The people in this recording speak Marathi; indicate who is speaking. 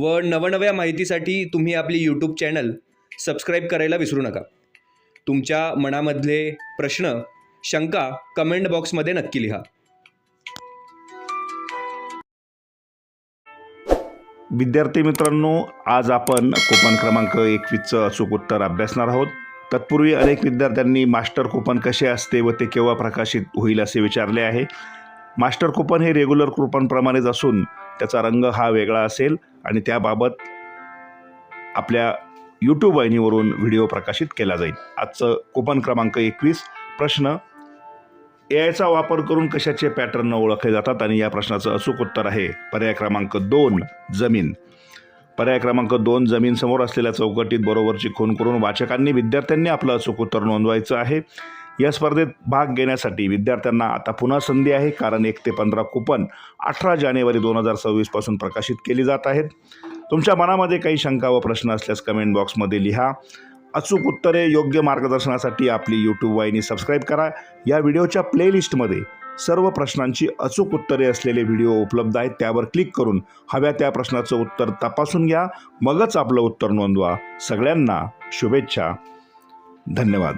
Speaker 1: व नवनव्या माहितीसाठी तुम्ही आपली यूट्यूब चॅनल सबस्क्राईब करायला विसरू नका. तुमच्या मनामधले प्रश्न शंका कमेंट बॉक्समध्ये नक्की लिहा.
Speaker 2: विद्यार्थी मित्रांनो आज आपण कुपन क्रमांक एकवीसचं अचूक उत्तर अभ्यासणार आहोत. तत्पूर्वी अनेक विद्यार्थ्यांनी मास्टर कुपन कसे असते व ते केव्हा प्रकाशित होईल असे विचारले आहे. मास्टर कुपन हे रेग्युलर कुपनप्रमाणेच असून त्याचा रंग हा वेगळा असेल आणि त्याबाबत आपल्या यूट्यूब वाहिनीवरून व्हिडिओ प्रकाशित केला जाईल. आजचं कुपन क्रमांक एकवीस प्रश्न. ए आयचा वापर करून कशाचे पॅटर्न ओळखले जातात आणि या प्रश्नाचं अचूक उत्तर आहे. पर्याय क्रमांक दोन जमीन. पर्याय क्रमांक दोन जमीन समोर असलेल्या चौकटीत बरोबरची खून करून वाचकांनी विद्यार्थ्यांनी आपलं अचूक उत्तर नोंदवायचं आहे. या स्पर्धेत भाग घेण्यासाठी विद्यार्थ्यांना आता पुन्हा संधी आहे कारण एक ते पंधरा कुपन अठरा जानेवारी दोन हजार सव्वीसपासून प्रकाशित केली जात आहेत. तुमच्या मनामध्ये काही शंका व प्रश्न असल्यास कमेंट बॉक्समध्ये लिहा. अचूक उत्तरे योग्य मार्गदर्शनासाठी आपली यूट्यूब वाहिनी सबस्क्राईब करा. या व्हिडिओच्या प्लेलिस्टमध्ये सर्व प्रश्नांची अचूक उत्तरे असलेले व्हिडिओ उपलब्ध आहेत त्यावर क्लिक करून हव्या त्या प्रश्नाचं उत्तर तपासून घ्या. मगच आपलं उत्तर नोंदवा. सगळ्यांना शुभेच्छा. धन्यवाद.